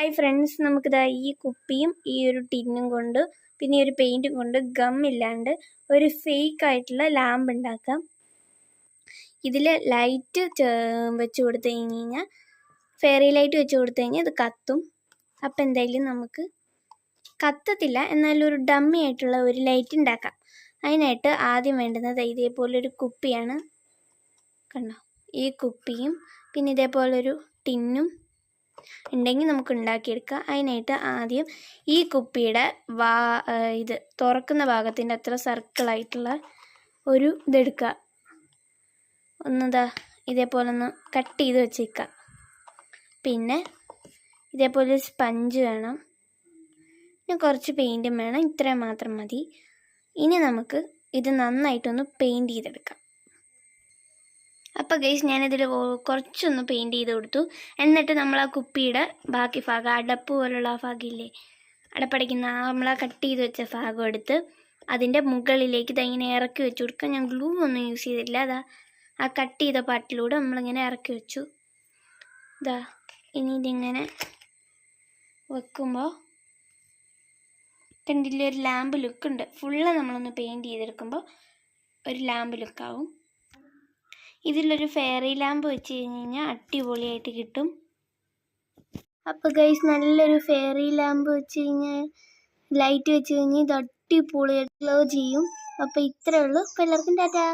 Hi friends നമുക്കിതാ ഈ കുപ്പിയും ഈ ഒരു ടിന്നും കൊണ്ട് പിന്നെ ഈ ഒരു പെയിന്റും കൊണ്ട് ഗം ഇല്ലാണ്ട് ഒരു ഫേക്ക് ആയിട്ടുള്ള ലാമ്പ് ഉണ്ടാക്കാം. ഇതിൽ ലൈറ്റ് വെച്ച് കൊടുത്തു കഴിഞ്ഞ് കഴിഞ്ഞാൽ ഫെയറി ലൈറ്റ് വെച്ച് കൊടുത്തു കഴിഞ്ഞാൽ ഇത് കത്തും. അപ്പം എന്തായാലും നമുക്ക് കത്തത്തില്ല. എന്നാലും ഒരു ഡമ്മി ആയിട്ടുള്ള ഒരു ലൈറ്റ് ഉണ്ടാക്കാം. അതിനായിട്ട് ആദ്യം വേണ്ടുന്നത് ഇതേപോലൊരു കുപ്പിയാണ്. കണ്ടോ? ഈ കുപ്പിയും പിന്നെ ഇതേപോലൊരു ടിന്നും ഉണ്ടെങ്കിൽ നമുക്ക് ഉണ്ടാക്കിയെടുക്കുക അതിനായിട്ട് ആദ്യം ഈ കുപ്പിയുടെ വാ ഇത് തുറക്കുന്ന ഭാഗത്തിന്റെ അത്ര സർക്കിളായിട്ടുള്ള ഒരു ഇതെടുക്കുക ഒന്നതാ ഇതേപോലെ ഒന്ന് കട്ട് ചെയ്ത് വെച്ചേക്കുക. പിന്നെ ഇതേപോലെ സ്പഞ്ച് വേണം. പിന്നെ കുറച്ച് പെയിന്റും വേണം. ഇത്രയും മാത്രം മതി. ഇനി നമുക്ക് ഇത് നന്നായിട്ടൊന്ന് പെയിന്റ് ചെയ്തെടുക്കാം. അപ്പോൾ ഗൈസ് ഞാനിതിൽ കുറച്ചൊന്ന് പെയിന്റ് ചെയ്ത് കൊടുത്തു. എന്നിട്ട് നമ്മൾ ആ കുപ്പിയുടെ ബാക്കി ഭാഗം അടപ്പ് പോലുള്ള ആ ഭാഗമില്ലേ അടപ്പടയ്ക്കുന്ന നമ്മൾ ആ കട്ട് ചെയ്ത് വെച്ച ഭാഗം എടുത്ത് അതിന്റെ മുകളിലേക്ക് ഇതങ്ങനെ ഇറക്കി വെച്ചു. കൊടുക്കുക ഞാൻ ഗ്ലൂ ഒന്നും യൂസ് ചെയ്തില്ല അതാ ആ കട്ട് ചെയ്ത പാട്ടിലൂടെ നമ്മളിങ്ങനെ ഇറക്കി വെച്ചു. ഇതാ ഇനി ഇതിങ്ങനെ വെക്കുമ്പോൾ കണ്ടില്ലേ ഒരു ലാമ്പ് ലുക്ക് ഉണ്ട്. ഫുള്ള് നമ്മളൊന്ന് പെയിന്റ് ചെയ്തെടുക്കുമ്പോൾ ഒരു ലാമ്പ് ലുക്കാവും ഇതിലൊരു ഫെയറി ലാമ്പ് വെച്ച് കഴിഞ്ഞ് കഴിഞ്ഞാൽ അടിപൊളിയായിട്ട് കിട്ടും. അപ്പോൾ ഗൈസ് നല്ലൊരു ഫെയറി ലാമ്പ് വെച്ച് കഴിഞ്ഞാൽ ലൈറ്റ് വെച്ച് കഴിഞ്ഞാൽ ഇത് അടിപൊളിയായിട്ട് ഗ്ലോ ചെയ്യും. അപ്പോൾ ഇത്രയേ ഉള്ളൂ. അപ്പോൾ എല്ലാവർക്കും ടാറ്റാ.